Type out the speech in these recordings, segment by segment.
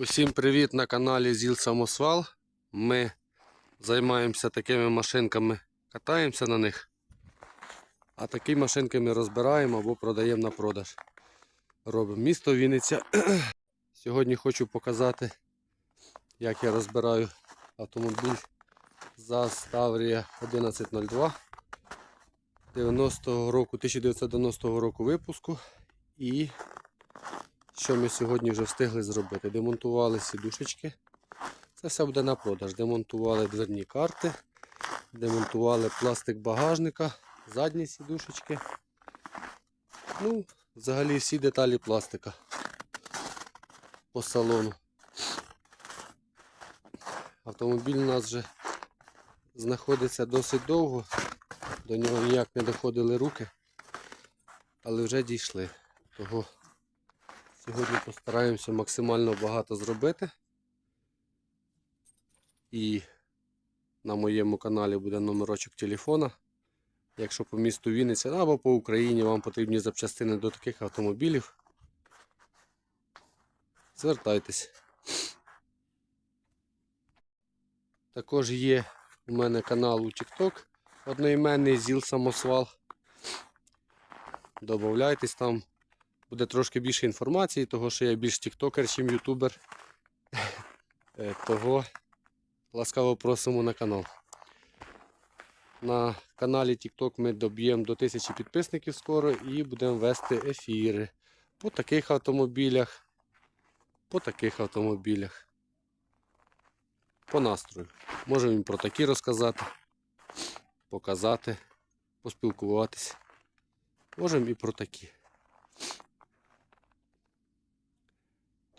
Усім привіт на каналі ЗІЛ Самосвал. Ми займаємося такими машинками, катаємося на них. А такі машинки ми розбираємо або продаємо на продаж. Робимо місто Вінниця. Сьогодні хочу показати, як я розбираю автомобіль ЗАЗ Таврія 1102 90 року, 1990 року випуску. І що ми сьогодні вже встигли зробити? Демонтували сідушечки. Це все буде на продаж. Демонтували дверні карти, демонтували пластик багажника, задні сідушечки. Ну, взагалі всі деталі пластика по салону. Автомобіль у нас вже знаходиться досить довго, до нього ніяк не доходили руки, але вже дійшли. Того Сьогодні постараємося максимально багато зробити. І на моєму каналі буде номерочок телефона. Якщо по місту Вінниця або по Україні вам потрібні запчастини до таких автомобілів, звертайтесь. Також є у мене канал у TikTok одноіменний ЗІЛ Самосвал. Добавляйтесь там. Буде трошки більше інформації, того що я більш тіктокер, ніж ютубер. Е, Того ласкаво просимо на канал. На каналі TikTok ми доб'ємо до 1000 підписників скоро і будемо вести ефіри по таких автомобілях, по таких автомобілях. По настрою. Можемо їм про такі розказати, показати, поспілкуватися. Можемо і про такі.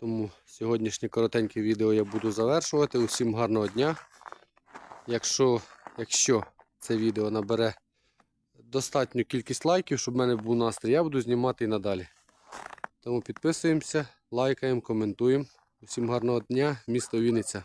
Тому сьогоднішнє коротеньке відео я буду завершувати. Усім гарного дня. Якщо, якщо це відео набере достатню кількість лайків, щоб в мене був настрій, я буду знімати і надалі. Тому підписуємося, лайкаємо, коментуємо. Усім гарного дня, місто Вінниця.